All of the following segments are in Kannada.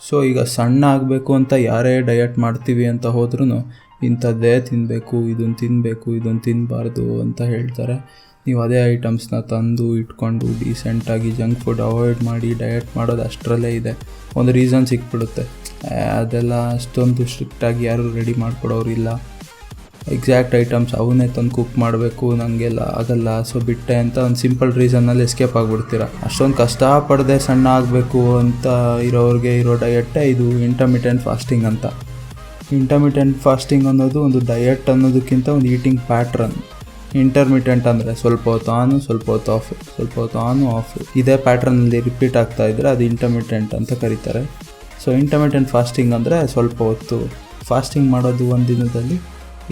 ಸೊ ಈಗ ಸಣ್ಣ ಆಗಬೇಕು ಅಂತ ಯಾರೇ ಡಯಟ್ ಮಾಡ್ತೀವಿ ಅಂತ ಹೋದ್ರೂ ಇಂಥದ್ದೇ ತಿನ್ನಬೇಕು ಇದನ್ನು ತಿನ್ನಬೇಕು ಇದನ್ನು ತಿನ್ನಬಾರ್ದು ಅಂತ ಹೇಳ್ತಾರೆ. ನೀವು ಅದೇ ಐಟಮ್ಸ್ನ ತಂದು ಇಟ್ಕೊಂಡು ಡೀಸೆಂಟಾಗಿ ಜಂಕ್ ಫುಡ್ ಅವಾಯ್ಡ್ ಮಾಡಿ ಡಯಟ್ ಮಾಡೋದು ಅಷ್ಟರಲ್ಲೇ ಇದೆ. ಒಂದು ರೀಸನ್ ಸಿಕ್ಬಿಡುತ್ತೆ. ಅದೆಲ್ಲ ಅಷ್ಟೊಂದು ಸ್ಟ್ರಿಕ್ಟಾಗಿ ಯಾರೂ ರೆಡಿ ಮಾಡಿಕೊಡೋರಿಲ್ಲ ಎಕ್ಸಾಕ್ಟ್ ಐಟಮ್ಸ್ ಅವನ್ನೇ ತಂದು ಕುಕ್ ಮಾಡಬೇಕು ನನಗೆಲ್ಲ ಆಗಲ್ಲ ಸೊ ಬಿಟ್ಟೆ ಅಂತ ಒಂದು ಸಿಂಪಲ್ ರೀಸನ್ನಲ್ಲಿ ಎಸ್ಕೇಪ್ ಆಗಿಬಿಡ್ತೀರ? ಅಷ್ಟೊಂದು ಕಷ್ಟಪಡದೆ ಸಣ್ಣ ಆಗಬೇಕು ಅಂತ ಇರೋರಿಗೆ ಇರೋ ಡಯಟ್ಟೇ ಇದು ಇಂಟರ್ಮಿಟೆಂಟ್ ಫಾಸ್ಟಿಂಗ್ ಅಂತ. ಇಂಟರ್ಮಿಟೆಂಟ್ ಫಾಸ್ಟಿಂಗ್ ಅನ್ನೋದು ಒಂದು ಡಯಟ್ ಅನ್ನೋದಕ್ಕಿಂತ ಒಂದು ಈಟಿಂಗ್ ಪ್ಯಾಟ್ರನ್ ಇಂಟರ್ಮಿಟೆಂಟ್ ಅಂದರೆ ಸ್ವಲ್ಪ ಹೊತ್ತು ಆನು ಸ್ವಲ್ಪ ಹೊತ್ತು ಆಫ್ ಸ್ವಲ್ಪ ಹೊತ್ತು ಆನು ಆಫ್ ಇದೇ ಪ್ಯಾಟ್ರನಲ್ಲಿ ರಿಪೀಟ್ ಆಗ್ತಾ ಇದ್ದರೆ ಅದು ಇಂಟರ್ಮಿಟೆಂಟ್ ಅಂತ ಕರೀತಾರೆ. ಸೊ ಇಂಟರ್ಮಿಟೆಂಟ್ ಫಾಸ್ಟಿಂಗ್ ಅಂದರೆ ಸ್ವಲ್ಪ ಹೊತ್ತು. ಫಾಸ್ಟಿಂಗ್ ಮಾಡೋದು ಒಂದು ದಿನದಲ್ಲಿ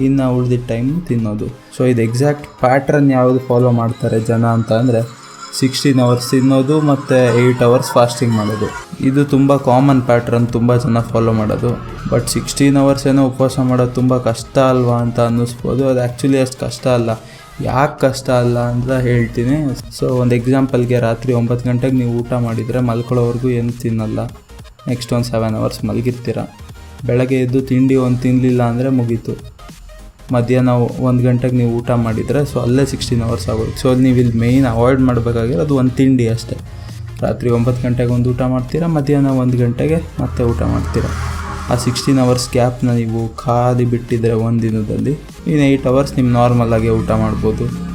ಇನ್ನು ಉಳಿದಿದ್ದ ಟೈಮ್ ತಿನ್ನೋದು. ಸೊ ಇದು ಎಕ್ಸಾಕ್ಟ್ ಪ್ಯಾಟ್ರನ್ ಯಾವುದು ಫಾಲೋ ಮಾಡ್ತಾರೆ ಜನ ಅಂತ ಅಂದರೆ ಸಿಕ್ಸ್ಟೀನ್ ಅವರ್ಸ್ ತಿನ್ನೋದು ಮತ್ತು ಏಯ್ಟ್ ಅವರ್ಸ್ ಫಾಸ್ಟಿಂಗ್ ಮಾಡೋದು. ಇದು ತುಂಬ ಕಾಮನ್ ಪ್ಯಾಟ್ರನ್ ತುಂಬ ಜನ ಫಾಲೋ ಮಾಡೋದು. ಬಟ್ ಸಿಕ್ಸ್ಟೀನ್ ಅವರ್ಸ್ ಏನೋ ಉಪವಾಸ ಮಾಡೋದು ತುಂಬ ಕಷ್ಟ ಅಲ್ವಾ ಅಂತ ಅನ್ನಿಸ್ಬೋದು. ಅದು ಆ್ಯಕ್ಚುಲಿ ಅಷ್ಟು ಕಷ್ಟ ಅಲ್ಲ. ಯಾಕೆ ಕಷ್ಟ ಅಲ್ಲ ಅಂತ ಹೇಳ್ತೀನಿ. ಸೊ ಒಂದು ಎಕ್ಸಾಂಪಲ್ಗೆ ರಾತ್ರಿ ಒಂಬತ್ತು ಗಂಟೆಗೆ ನೀವು ಊಟ ಮಾಡಿದರೆ ಮಲ್ಕೊಳ್ಳೋವರೆಗೂ ಏನು ತಿನ್ನಲ್ಲ. ನೆಕ್ಸ್ಟ್ ಒಂದು ಸೆವೆನ್ ಅವರ್ಸ್ ಮಲಗಿರ್ತೀರ. ಬೆಳಗ್ಗೆ ಎದ್ದು ತಿಂಡಿ ಒಂದು ತಿನ್ನಲಿಲ್ಲ ಅಂದರೆ ಮುಗೀತು. ಮಧ್ಯಾಹ್ನ ಒಂದು ಗಂಟೆಗೆ ನೀವು ಊಟ ಮಾಡಿದರೆ ಸೊ ಅಲ್ಲೇ ಸಿಕ್ಸ್ಟೀನ್ ಅವರ್ಸ್ ಆಗೋದು. ಸೊ ನೀವು ಇಲ್ಲಿ ಮೇಯ್ನ್ ಅವಾಯ್ಡ್ ಮಾಡಬೇಕಾಗಿರೋದು ಒಂದು ತಿಂಡಿ ಅಷ್ಟೇ. ರಾತ್ರಿ ಒಂಬತ್ತು ಗಂಟೆಗೆ ಒಂದು ಊಟ ಮಾಡ್ತೀರಾ, ಮಧ್ಯಾಹ್ನ ಒಂದು ಗಂಟೆಗೆ ಮತ್ತೆ ಊಟ ಮಾಡ್ತೀರಾ? ಆ ಸಿಕ್ಸ್ಟೀನ್ ಅವರ್ಸ್ ಗ್ಯಾಪ್ನ ನೀವು ಖಾಲಿ ಬಿಟ್ಟಿದ್ರೆ ಒಂದು ದಿನದಲ್ಲಿ ಇನ್ನು ಏಯ್ಟ್ ಅವರ್ಸ್ ನಿಮ್ಮ ನಾರ್ಮಲಾಗಿ ಊಟ ಮಾಡ್ಬೋದು.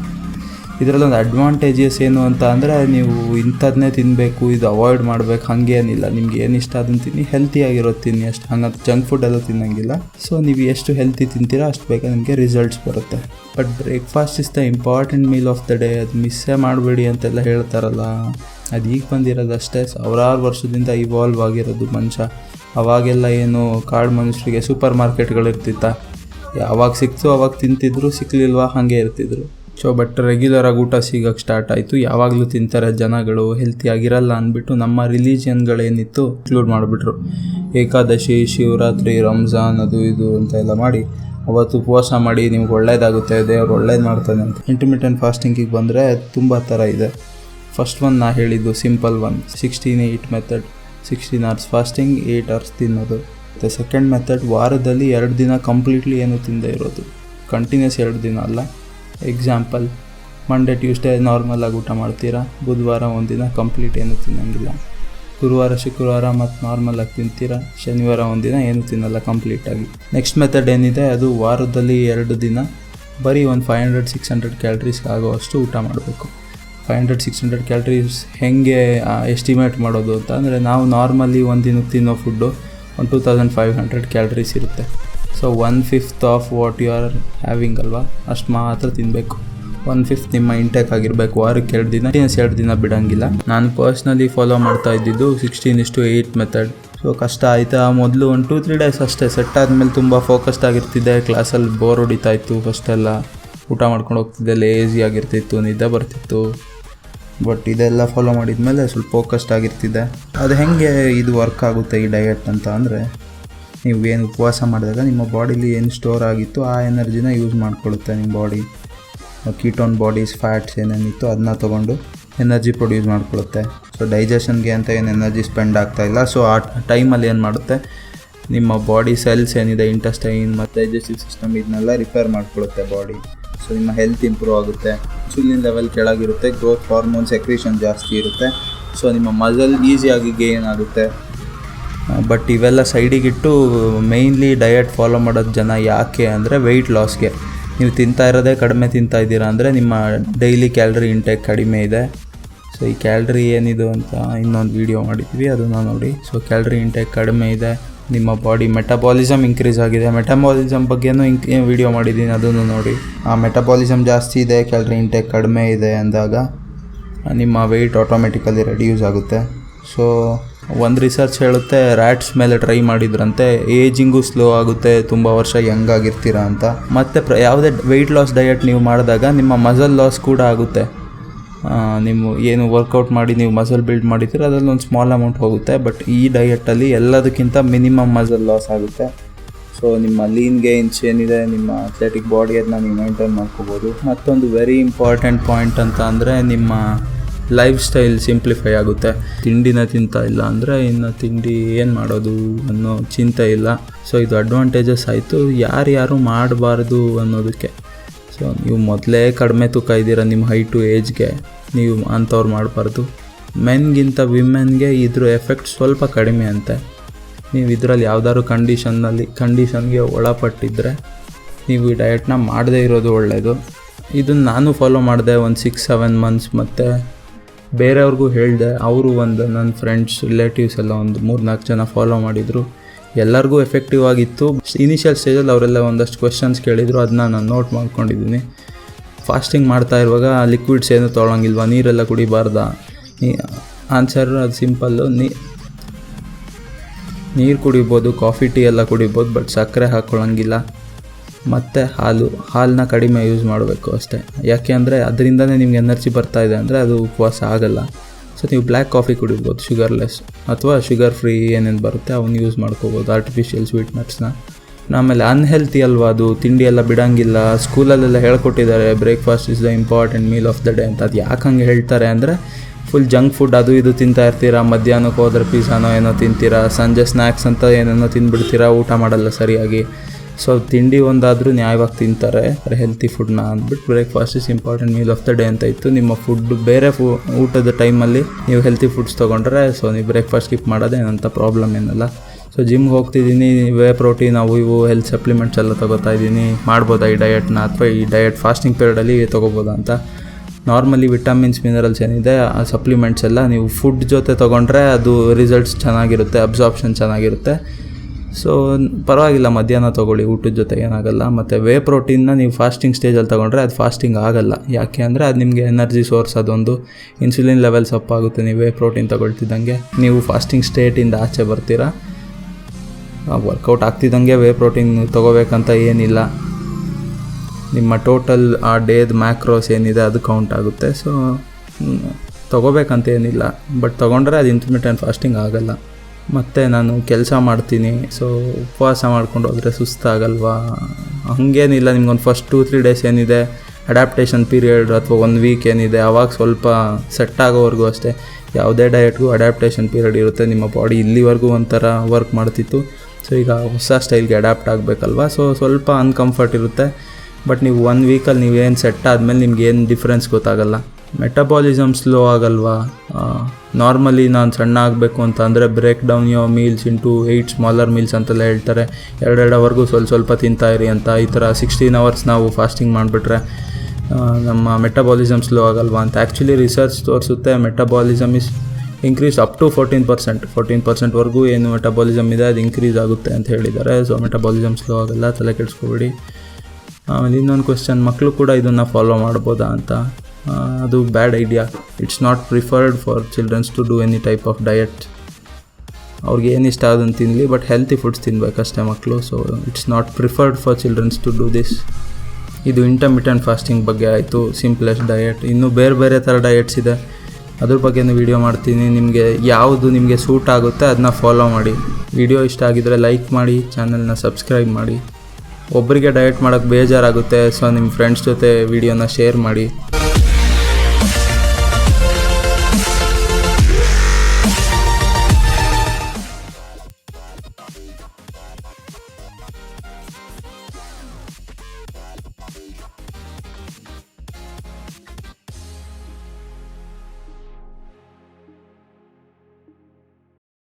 ಇದರಲ್ಲೊಂದು ಅಡ್ವಾಂಟೇಜಸ್ ಏನು ಅಂತ ಅಂದರೆ ನೀವು ಇಂಥದನ್ನೇ ತಿನ್ನಬೇಕು ಇದು ಅವಾಯ್ಡ್ ಮಾಡಬೇಕು ಹಾಗೇನಿಲ್ಲ ನಿಮ್ಗೆ ಏನು ಇಷ್ಟ ಅದನ್ನು ತಿನ್ನಿ ಹೆಲ್ತಿಯಾಗಿರೋದು ತಿನ್ನಿ ಅಷ್ಟು. ಹಂಗಂತ ಜಂಕ್ ಫುಡ್ ಎಲ್ಲ ತಿನ್ನಂಗಿಲ್ಲ. ಸೊ ನೀವು ಎಷ್ಟು ಹೆಲ್ತಿ ತಿಂತೀರಾ ಅಷ್ಟು ಬೇಗ ನಿಮಗೆ ರಿಸಲ್ಟ್ಸ್ ಬರುತ್ತೆ. But breakfast is the important meal of the day ಅದು ಮಿಸ್ಸೇ ಮಾಡಬೇಡಿ ಅಂತೆಲ್ಲ ಹೇಳ್ತಾರಲ್ಲ. ಅದು ಈಗ ಬಂದಿರೋದು ಅಷ್ಟೇ. ಸಾವಿರಾರು ವರ್ಷದಿಂದ ಇವಾಲ್ವ್ ಆಗಿರೋದು ಮನುಷ್ಯ. ಅವಾಗೆಲ್ಲ ಏನು ಕಾಡು ಮನುಷ್ಯರಿಗೆ ಸೂಪರ್ ಮಾರ್ಕೆಟ್ಗಳು ಇರ್ತಿತ್ತ ಯಾವಾಗ ಸಿಕ್ತು ಅವಾಗ ತಿಂತಿದ್ರು ಸಿಕ್ಕಲಿಲ್ವಾ ಹಾಗೆ ಇರ್ತಿದ್ರು. ಸೊ ಬಟ್ ರೆಗ್ಯುಲರಾಗಿ ಊಟ ಸಿಗೋಕ್ಕೆ ಸ್ಟಾರ್ಟ್ ಆಯಿತು. ಯಾವಾಗಲೂ ತಿಂತಾರೆ ಜನಗಳು ಹೆಲ್ತಿ ಆಗಿರಲ್ಲ ಅಂದ್ಬಿಟ್ಟು ನಮ್ಮ ರಿಲೀಜಿಯನ್ಗಳೇನಿತ್ತು ಇನ್ಕ್ಲೂಡ್ ಮಾಡಿಬಿಟ್ರು. ಏಕಾದಶಿ, ಶಿವರಾತ್ರಿ, ರಂಜಾನ್, ಅದು ಇದು ಅಂತ ಎಲ್ಲ ಮಾಡಿ ಅವತ್ತು ಉಪವಾಸ ಮಾಡಿ ನಿಮ್ಗೆ ಒಳ್ಳೇದಾಗುತ್ತೆ, ದೇವ್ರು ಒಳ್ಳೇದು ಮಾಡ್ತಾನೆ ಅಂತ. ಇಂಟರ್ಮಿಟೆಂಟ್ ಫಾಸ್ಟಿಂಗಿಗೆ ಬಂದರೆ ತುಂಬ ಥರ ಇದೆ. ಫಸ್ಟ್ ಒನ್ ನಾ ಹೇಳಿದ್ದು simple one sixteen eight method sixteen hours fasting eight hours ತಿನ್ನೋದು. ಮತ್ತು ಸೆಕೆಂಡ್ ಮೆಥಡ್ ವಾರದಲ್ಲಿ ಎರಡು ದಿನ ಕಂಪ್ಲೀಟ್ಲಿ ಏನು ತಿಂದೇ ಇರೋದು. ಕಂಟಿನ್ಯೂಸ್ ಎರಡು ದಿನ ಅಲ್ಲ. ಎಕ್ಸಾಂಪಲ್ ಮಂಡೇ ಟ್ಯೂಸ್ಡೇ ನಾರ್ಮಲಾಗಿ ಊಟ ಮಾಡ್ತೀರಾ? ಬುಧವಾರ ಒಂದಿನ ಕಂಪ್ಲೀಟ್ ಏನು ತಿನ್ನಂಗಿಲ್ಲ. ಗುರುವಾರ, ಶುಕ್ರವಾರ ಮತ್ತು ನಾರ್ಮಲಾಗಿ ತಿಂತೀರಾ? ಶನಿವಾರ ಒಂದಿನ ಏನು ತಿನ್ನಲ್ಲ ಕಂಪ್ಲೀಟಾಗಿ ನೆಕ್ಸ್ಟ್ ಮೆಥಡ್ ಏನಿದೆ? ಅದು ವಾರದಲ್ಲಿ ಎರಡು ದಿನ. ಬರೀ ಒಂದು ಫೈವ್ ಹಂಡ್ರೆಡ್ ಸಿಕ್ಸ್ ಹಂಡ್ರೆಡ್ ಕ್ಯಾಲ್ರೀಸ್ಗೆ ಆಗೋವಷ್ಟು ಊಟ ಮಾಡಬೇಕು. Five hundred six hundred calories ಹೇಗೆ ಎಸ್ಟಿಮೇಟ್ ಮಾಡೋದು ಅಂತ ಅಂದರೆ ನಾವು ನಾರ್ಮಲಿ ಒಂದು ದಿನಕ್ಕೆ ತಿನ್ನೋ ಫುಡ್ಡು ಒಂದು two thousand five hundred calories ಇರುತ್ತೆ. So one fifth of what you are having ಅಲ್ವಾ? ಅಷ್ಟು ಮಾತ್ರ ತಿನ್ನಬೇಕು ಒನ್ ಫಿಫ್ತ್ ನಿಮ್ಮ ಇಂಟೇಕ್ ಆಗಿರಬೇಕು. ವಾರಕ್ಕೆ ಎರಡು ದಿನ ಎರಡು ದಿನ ಬಿಡೋಂಗಿಲ್ಲ. ನಾನು ಪರ್ಸ್ನಲಿ ಫಾಲೋ ಮಾಡ್ತಾ ಇದ್ದಿದ್ದು ಸಿಕ್ಸ್ಟೀನ್ ಇಷ್ಟು ಏಯ್ಟ್ ಮೆಥಡ್ ಸೊ ಕಷ್ಟ ಆಯಿತಾ? ಮೊದಲು ಒಂದು ಟೂ ತ್ರೀ ಡೇಸ್ ಅಷ್ಟೇ. ಸೆಟ್ ಆದಮೇಲೆ ತುಂಬ ಫೋಕಸ್ಡ್ ಆಗಿರ್ತಿದ್ದೆ. ಕ್ಲಾಸಲ್ಲಿ ಬೋರ್ ಹೊಡಿತಾ ಇತ್ತು ಫಸ್ಟೆಲ್ಲ ಊಟ ಮಾಡ್ಕೊಂಡು ಹೋಗ್ತಿದ್ದೆ. ಲೇಜಿ ಆಗಿರ್ತಿತ್ತು. ನಿದ್ದೆ ಬರ್ತಿತ್ತು. ಬಟ್ ಇದೆಲ್ಲ ಫಾಲೋ ಮಾಡಿದ್ಮೇಲೆ ಸ್ವಲ್ಪ ಫೋಕಸ್ಡ್ ಆಗಿರ್ತಿದ್ದೆ. ಅದು ಹೆಂಗೆ ಇದು ವರ್ಕ್ ಆಗುತ್ತೆ ಈ ಡಯಟ್ ಅಂತ ಅಂದರೆ ನೀವು ಏನು ಉಪವಾಸ ಮಾಡಿದಾಗ ನಿಮ್ಮ ಬಾಡಿಲಿ ಏನು ಸ್ಟೋರ್ ಆಗಿತ್ತು ಆ ಎನರ್ಜಿನ ಯೂಸ್ ಮಾಡ್ಕೊಳ್ಳುತ್ತೆ ನಿಮ್ಮ ಬಾಡಿ ಕೀಟೋನ್ ಬಾಡೀಸ್ ಫ್ಯಾಟ್ಸ್ ಏನೇನಿತ್ತು ಅದನ್ನ ತೊಗೊಂಡು ಎನರ್ಜಿ ಪ್ರೊಡ್ಯೂಸ್ ಮಾಡ್ಕೊಳ್ಳುತ್ತೆ. ಸೊ ಡೈಜೆಷನ್ಗೆ ಅಂತ ಏನು ಎನರ್ಜಿ ಸ್ಪೆಂಡ್ ಆಗ್ತಾ ಇಲ್ಲ. ಸೊ ಆ ಟೈಮಲ್ಲಿ ಏನು ಮಾಡುತ್ತೆ? ನಿಮ್ಮ ಬಾಡಿ ಸೆಲ್ಸ್ ಏನಿದೆ ಇಂಟಸ್ಟೈನ್ ಮತ್ತು ಡೈಜೆಸ್ಟಿವ್ ಸಿಸ್ಟಮ್ ಇದನ್ನೆಲ್ಲ ರಿಪೇರ್ ಮಾಡ್ಕೊಳ್ಳುತ್ತೆ ಬಾಡಿ ಸೊ ನಿಮ್ಮ ಹೆಲ್ತ್ ಇಂಪ್ರೂವ್ ಆಗುತ್ತೆ. ಇನ್ಸುಲಿನ್ ಲೆವೆಲ್ ಕೆಳಗಿರುತ್ತೆ ಗ್ರೋತ್ ಹಾರ್ಮೋನ್ ಸೆಕ್ರೇಷನ್ ಜಾಸ್ತಿ ಇರುತ್ತೆ. ಸೊ ನಿಮ್ಮ ಮಸಲ್ ಈಸಿಯಾಗಿ ಗೇನ್ ಆಗುತ್ತೆ. ಬಟ್ ಇವೆಲ್ಲ ಸೈಡಿಗಿಟ್ಟು ಮೇಯ್ನ್ಲಿ ಡಯಟ್ ಫಾಲೋ ಮಾಡೋದು ಜನ ಯಾಕೆ ಅಂದರೆ ವೆಯ್ಟ್ ಲಾಸ್ಗೆ ನೀವು ತಿಂತಾ ಇರೋದೇ ಕಡಿಮೆ ತಿಂತಾ ಇದ್ದೀರಾ ಅಂದರೆ ನಿಮ್ಮ ಡೈಲಿ ಕ್ಯಾಲ್ರಿ ಇಂಟೇಕ್ ಕಡಿಮೆ ಇದೆ. ಸೊ ಈ ಕ್ಯಾಲ್ರಿ ಏನಿದು ಅಂತ ಇನ್ನೊಂದು ವೀಡಿಯೋ ಮಾಡಿದ್ವಿ, ಅದನ್ನು ನೋಡಿ. ಸೊ ಕ್ಯಾಲ್ರಿ ಇಂಟೇಕ್ ಕಡಿಮೆ ಇದೆ, ನಿಮ್ಮ ಬಾಡಿ ಮೆಟಬಾಲಿಸಮ್ ಇನ್ಕ್ರೀಸ್ ಆಗಿದೆ. ಮೆಟಬಾಲಿಸಮ್ ಬಗ್ಗೆನೂ ಇಂಕ್ ವೀಡಿಯೋ ಮಾಡಿದ್ದೀನಿ, ಅದನ್ನು ನೋಡಿ. ಆ ಮೆಟಬಾಲಿಸಮ್ ಜಾಸ್ತಿ ಇದೆ ಕ್ಯಾಲ್ರಿ ಇಂಟೇಕ್ ಕಡಿಮೆ ಇದೆ ಅಂದಾಗ ನಿಮ್ಮ ವೆಯ್ಟ್ ಆಟೋಮೆಟಿಕಲಿ ರೆಡ್ಯೂಸ್ ಆಗುತ್ತೆ. ಸೊ ಒಂದು ರಿಸರ್ಚ್ ಹೇಳುತ್ತೆ ರ್ಯಾಟ್ಸ್ ಮೇಲೆ ಟ್ರೈ ಮಾಡಿದ್ರಂತೆ ಏಜಿಂಗು ಸ್ಲೋ ಆಗುತ್ತೆ, ತುಂಬ ವರ್ಷ ಯಂಗ್ ಆಗಿರ್ತೀರಾ ಅಂತ. ಮತ್ತು ಪ್ರ, ಯಾವುದೇ ವೆಯ್ಟ್ ಲಾಸ್ ಡಯಟ್ ನೀವು ಮಾಡಿದಾಗ ನಿಮ್ಮ ಮಸಲ್ ಲಾಸ್ ಕೂಡ ಆಗುತ್ತೆ. ನಿಮ್ಮ ಏನು ವರ್ಕೌಟ್ ಮಾಡಿ ನೀವು ಮಸಲ್ ಬಿಲ್ಡ್ ಮಾಡಿದ್ದೀರ ಅದರಲ್ಲಿ ಒಂದು ಸ್ಮಾಲ್ ಅಮೌಂಟ್ ಹೋಗುತ್ತೆ ಬಟ್ ಈ ಡಯಟಲ್ಲಿ ಎಲ್ಲದಕ್ಕಿಂತ ಮಿನಿಮಮ್ ಮಸಲ್ ಲಾಸ್ ಆಗುತ್ತೆ. ಸೊ ನಿಮ್ಮ ಲೀನ್ ಗೇನ್ಸ್ ಏನಿದೆ, ನಿಮ್ಮ ಅಥ್ಲೆಟಿಕ್ ಬಾಡಿ ಅದನ್ನ ನೀವು ಮೇಂಟೈನ್ ಮಾಡ್ಕೋಬೋದು. ಮತ್ತೊಂದು ವೆರಿ ಇಂಪಾರ್ಟೆಂಟ್ ಪಾಯಿಂಟ್ ಅಂತ ಅಂದರೆ ನಿಮ್ಮ ಲೈಫ್ ಸ್ಟೈಲ್ ಸಿಂಪ್ಲಿಫೈ ಆಗುತ್ತೆ. ತಿಂಡಿನ ತಿಂತಾ ಇಲ್ಲ ಅಂದರೆ ಇನ್ನು ತಿಂಡಿ ಏನು ಮಾಡೋದು ಅನ್ನೋ ಚಿಂತೆ ಇಲ್ಲ. ಸೊ ಇದು ಅಡ್ವಾಂಟೇಜಸ್ ಆಯಿತು. ಯಾರ್ಯಾರು ಮಾಡಬಾರ್ದು ಅನ್ನೋದಕ್ಕೆ. ಸೊ ನೀವು ಮೊದಲೇ ಕಡಿಮೆ ತೂಕ ಇದ್ದೀರ ನಿಮ್ಮ ಹೈಟು ಏಜ್ಗೆ ನೀವು ಅಂಥವ್ರು ಮಾಡಬಾರ್ದು. ಮೆನ್ಗಿಂತ ವಿಮೆನ್ಗೆ ಇದ್ರ ಎಫೆಕ್ಟ್ ಸ್ವಲ್ಪ ಕಡಿಮೆ ಅಂತೆ. ನೀವು ಇದರಲ್ಲಿ ಯಾವ್ದಾದ್ರು ಕಂಡೀಷನ್ನಲ್ಲಿ ಕಂಡೀಷನ್ಗೆ ಒಳಪಟ್ಟಿದ್ದರೆ ನೀವು ಈ ಡಯಟ್ನ ಮಾಡದೇ ಇರೋದು ಒಳ್ಳೆಯದು ಇದನ್ನು ನಾನು ಫಾಲೋ ಮಾಡಿದೆ ಒಂದು ಸಿಕ್ಸ್ ಸೆವೆನ್ ಮಂತ್ಸ್ ಮತ್ತು ಬೇರೆಯವ್ರಿಗೂ ಹೇಳಿದೆ, ಅವರು ಒಂದು ನನ್ನ ಫ್ರೆಂಡ್ಸ್ ರಿಲೇಟಿವ್ಸ್ ಎಲ್ಲ ಒಂದು ಮೂರು ನಾಲ್ಕು ಜನ ಫಾಲೋ ಮಾಡಿದರು. ಎಲ್ಲರಿಗೂ ಎಫೆಕ್ಟಿವ್ ಆಗಿತ್ತು. ಇನಿಷಿಯಲ್ ಸ್ಟೇಜಲ್ಲಿ ಅವರೆಲ್ಲ ಒಂದಷ್ಟು ಕ್ವೆಶನ್ಸ್ ಕೇಳಿದರು ಅದನ್ನ ನಾನು ನೋಟ್ ಮಾಡ್ಕೊಂಡಿದ್ದೀನಿ. ಫಾಸ್ಟಿಂಗ್ ಮಾಡ್ತಾ ಇರುವಾಗ ಲಿಕ್ವಿಡ್ಸ್ ಏನು ತೊಗೊಳಂಗಿಲ್ವಾ ನೀರೆಲ್ಲ ಕುಡಿಬಾರ್ದಾ? ಆನ್ಸರ್ ಅದು ಸಿಂಪಲ್ಲು ನೀ, ನೀರು ಕುಡಿಬೋದು ಕಾಫಿ ಟೀ ಎಲ್ಲ ಕುಡಿಬೋದು ಬಟ್ ಸಕ್ಕರೆ ಹಾಕ್ಕೊಳ್ಳಂಗಿಲ್ಲ ಮತ್ತು ಹಾಲು, ಹಾಲನ್ನ ಕಡಿಮೆ ಯೂಸ್ ಮಾಡಬೇಕು ಅಷ್ಟೇ. ಯಾಕೆ ಅಂದರೆ ಅದರಿಂದನೇ ನಿಮ್ಗೆ ಎನರ್ಜಿ ಬರ್ತಾ ಇದೆ ಅಂದರೆ ಅದು ಉಪವಾಸ ಆಗಲ್ಲ. ಸೊ ನೀವು ಬ್ಲ್ಯಾಕ್ ಕಾಫಿ ಕುಡಿಬೋದು ಶುಗರ್ಲೆಸ್ ಅಥವಾ ಶುಗರ್ ಫ್ರೀ ಏನೇನು ಬರುತ್ತೆ ಅವನ್ನ ಯೂಸ್ ಮಾಡ್ಕೋಬೋದು ಆರ್ಟಿಫಿಷಿಯಲ್ ಸ್ವೀಟ್ನಟ್ಸ್ನ ಆಮೇಲೆ ಅನ್ಹೆಲ್ತಿ ಅಲ್ವಾ ಅದು? ತಿಂಡಿ ಎಲ್ಲ ಬಿಡಂಗಿಲ್ಲ ಸ್ಕೂಲಲ್ಲೆಲ್ಲ ಹೇಳ್ಕೊಟ್ಟಿದ್ದಾರೆ breakfast is the important meal of the day ಅಂತ. ಅದು ಯಾಕೆ ಹಂಗೆ ಹೇಳ್ತಾರೆ ಅಂದರೆ ಫುಲ್ ಜಂಕ್ ಫುಡ್ ಅದು ಇದು ತಿಂತಾ ಇರ್ತೀರಾ, ಮಧ್ಯಾಹ್ನಕ್ಕೆ ಹೋದ್ರೆ ಪಿಜ್ಜಾನೋ ಏನೋ ತಿಂತೀರಾ, ಸಂಜೆ ಸ್ನ್ಯಾಕ್ಸ್ ಅಂತ ಏನೇನೋ ತಿಂದ್ಬಿಡ್ತೀರಾ, ಊಟ ಮಾಡಲ್ಲ ಸರಿಯಾಗಿ. ಸೊ ತಿಂಡಿ ಒಂದಾದರೂ ನ್ಯಾಯವಾಗಿ ತಿಂತಾರೆ ಹೆಲ್ತಿ ಫುಡ್ನ ಅಂದ್ಬಿಟ್ಟು breakfast is important meal of the day ಅಂತ ಇತ್ತು. ನಿಮ್ಮ ಫುಡ್ ಬೇರೆ ಫು ಊಟದ ಟೈಮಲ್ಲಿ ನೀವು ಹೆಲ್ತಿ ಫುಡ್ಸ್ ತೊಗೊಂಡ್ರೆ ಸೊ ನೀವು ಬ್ರೇಕ್ಫಾಸ್ಟ್ ಸ್ಕಿಪ್ ಮಾಡೋದೇ ಏನಂತ ಪ್ರಾಬ್ಲಮ್ ಏನಲ್ಲ. ಸೊ ಜಿಮ್ಗೆ ಹೋಗ್ತಿದ್ದೀನಿ ವೇ ಪ್ರೋಟೀನ್ ಅವು ಇವು ಹೆಲ್ತ್ ಸಪ್ಲಿಮೆಂಟ್ಸ್ ಎಲ್ಲ ತೊಗೋತಾ ಇದ್ದೀನಿ. ಮಾಡ್ಬೋದಾ ಈ ಡಯಟ್ನ ಅಥವಾ ಈ ಡಯಟ್ ಫಾಸ್ಟಿಂಗ್ ಪೀರಿಯಡಲ್ಲಿ ತೊಗೋಬೋದಾ ಅಂತ. ನಾರ್ಮಲಿ ವಿಟಮಿನ್ಸ್ ಮಿನರಲ್ಸ್ ಏನಿದೆ, ಆ ಸಪ್ಲಿಮೆಂಟ್ಸ್ ಎಲ್ಲ ನೀವು ಫುಡ್ ಜೊತೆ ತೊಗೊಂಡ್ರೆ ಅದು ರಿಸಲ್ಟ್ಸ್ ಚೆನ್ನಾಗಿರುತ್ತೆ ಅಬ್ಸಾರ್ಪ್ಷನ್ ಚೆನ್ನಾಗಿರುತ್ತೆ. ಸೊ ಪರವಾಗಿಲ್ಲ, ಮಧ್ಯಾಹ್ನ ತೊಗೊಳ್ಳಿ, ಊಟದ ಜೊತೆ ಏನಾಗಲ್ಲ. ಮತ್ತು ವೇ ಪ್ರೋಟೀನ್ನ ನೀವು ಫಾಸ್ಟಿಂಗ್ ಸ್ಟೇಜಲ್ಲಿ ತೊಗೊಂಡ್ರೆ ಅದು ಫಾಸ್ಟಿಂಗ್ ಆಗಲ್ಲ. ಯಾಕೆ ಅಂದರೆ ಅದು ನಿಮಗೆ ಎನರ್ಜಿ ಸೋರ್ಸ್ ಅದೊಂದು ಇನ್ಸುಲಿನ್ ಲೆವೆಲ್ಸ್ ಅಪ್ ಆಗುತ್ತೆ. ನೀವು ವೇ ಪ್ರೋಟೀನ್ ತೊಗೊಳ್ತಿದ್ದಂಗೆ. ನೀವು ಫಾಸ್ಟಿಂಗ್ ಸ್ಟೇಟಿಂದ ಆಚೆ ಬರ್ತೀರಾ? ವರ್ಕೌಟ್ ಆಗ್ತಿದ್ದಂಗೆ ವೇ ಪ್ರೋಟೀನ್ ತೊಗೋಬೇಕಂತ ಏನಿಲ್ಲ. ನಿಮ್ಮ ಟೋಟಲ್ ಆ ಡೇದ ಮ್ಯಾಕ್ರೋಸ್ ಏನಿದೆ ಅದು ಕೌಂಟ್ ಆಗುತ್ತೆ. ಸೊ ತೊಗೋಬೇಕಂತ ಏನಿಲ್ಲ. ಬಟ್ ತೊಗೊಂಡ್ರೆ ಅದು ಇಂಟರ್ಮಿಟೆಂಟ್ ಫಾಸ್ಟಿಂಗ್ ಆಗಲ್ಲ. ಮತ್ತು ನಾನು ಕೆಲಸ ಮಾಡ್ತೀನಿ. ಸೊ ಉಪವಾಸ ಮಾಡ್ಕೊಂಡು ಹೋದರೆ ಸುಸ್ತಾಗಲ್ವಾ? ಹಂಗೇನಿಲ್ಲ, ನಿಮ್ಗೊಂದು ಫಸ್ಟ್ ಟೂ ತ್ರೀ ಡೇಸ್ ಏನಿದೆ? ಅಡ್ಯಾಪ್ಟೇಷನ್ ಪೀರಿಯಡ್ ಅಥವಾ ಒಂದು ವೀಕ್ ಏನಿದೆ? ಆವಾಗ ಸ್ವಲ್ಪ ಸೆಟ್ ಆಗೋವರೆಗೂ ಅಷ್ಟೇ. ಯಾವುದೇ ಡಯಟ್ಗೂ ಅಡ್ಯಾಪ್ಟೇಷನ್ ಪೀರಿಯಡ್ ಇರುತ್ತೆ. ನಿಮ್ಮ ಬಾಡಿ ಇಲ್ಲಿವರೆಗೂ ಒಂಥರ ವರ್ಕ್ ಮಾಡ್ತಿತ್ತು. ಸೊ ಈಗ ಹೊಸ ಸ್ಟೈಲ್ಗೆ ಅಡ್ಯಾಪ್ಟ್ ಆಗಬೇಕಲ್ವ? ಸೊ ಸ್ವಲ್ಪ ಅನ್ಕಂಫರ್ಟ್ ಇರುತ್ತೆ. ಬಟ್ ನೀವು ಒನ್ ವೀಕಲ್ಲಿ ನೀವೇನು ಸೆಟ್ ಆದಮೇಲೆ ನಿಮ್ಗೆ ಏನು ಡಿಫ್ರೆನ್ಸ್ ಗೊತ್ತಾಗಲ್ಲ. ಮೆಟಬಾಲಿಸಮ್ ಸ್ಲೋ ಆಗಲ್ವಾ? ನಾರ್ಮಲಿ ನಾನು ಸಣ್ಣ ಆಗಬೇಕು ಅಂತ ಅಂದರೆ break down your meals into eight smaller meals ಅಂತೆಲ್ಲ ಹೇಳ್ತಾರೆ. ಎರಡೆರಡು ಅವರ್ಗೂ ಸ್ವಲ್ಪ ಸ್ವಲ್ಪ ತಿಂತಾ ಇರಿ ಅಂತ. ಈ ಥರ ಸಿಕ್ಸ್ಟೀನ್ ಅವರ್ಸ್ ನಾವು ಫಾಸ್ಟಿಂಗ್ ಮಾಡಿಬಿಟ್ರೆ ನಮ್ಮ ಮೆಟಬಾಲಿಸಮ್ ಸ್ಲೋ ಆಗಲ್ವಾ ಅಂತ. ಆ್ಯಕ್ಚುಲಿ ರಿಸರ್ಚ್ ತೋರಿಸುತ್ತೆ metabolism is increase up to fourteen percent fourteen ಪರ್ಸೆಂಟ್ವರೆಗೂ ಏನು ಮೆಟಬಾಲಿಸಮ್ ಇದೆ, ಅದು ಇನ್ಕ್ರೀಸ್ ಆಗುತ್ತೆ ಅಂತ ಹೇಳಿದ್ದಾರೆ. ಸೊ ಮೆಟಬಾಲಿಸಮ್ ಸ್ಲೋ ಆಗಲ್ಲ, ತಲೆ ಕೆಡಿಸ್ಕೊಬೇಡಿ. ಆಮೇಲೆ ಇನ್ನೊಂದು ಕ್ವೆಶನ್ ಮಕ್ಕಳು ಕೂಡ ಇದನ್ನು ಫಾಲೋ ಮಾಡ್ಬೋದಾ ಅಂತ. ಅದು bad idea it's not preferred for childrens to do any type of diet ಅವ್ರಿಗೆ ಏನು ಇಷ್ಟ ಆದಂತ ತಿನ್ನಲಿ ಬಟ್ ಹೆಲ್ತಿ ಫುಡ್ಸ್ ತಿನ್ಬೇಕಷ್ಟೇ ಮಕ್ಕಳು so it's not preferred for childrens to do this ಇದು ಇಂಟರ್ಮಿಟೆಂಟ್ ಫಾಸ್ಟಿಂಗ್ ಬಗ್ಗೆ ಆಯಿತು ಸಿಂಪ್ಲೆಸ್ಟ್ ಡಯಟ್ ಇನ್ನೂ ಬೇರೆ ಬೇರೆ ಥರ ಡಯಟ್ಸ್ ಇದೆ. ಅದ್ರ ಬಗ್ಗೆನೂ ವಿಡಿಯೋ ಮಾಡ್ತೀನಿ. ನಿಮಗೆ ಯಾವುದು ನಿಮಗೆ ಸೂಟ್ ಆಗುತ್ತೆ ಅದನ್ನ ಫಾಲೋ ಮಾಡಿ. ವಿಡಿಯೋ ಇಷ್ಟ ಆಗಿದ್ರೆ ಲೈಕ್ ಮಾಡಿ ಚಾನಲ್ನ ಸಬ್ಸ್ಕ್ರೈಬ್ ಮಾಡಿ. ಒಬ್ಬರಿಗೆ ಡಯಟ್ ಮಾಡೋಕ್ಕೆ ಬೇಜಾರಾಗುತ್ತೆ ಸೊ ನಿಮ್ಮ ಫ್ರೆಂಡ್ಸ್ ಜೊತೆ ವಿಡಿಯೋನ ಶೇರ್ ಮಾಡಿ.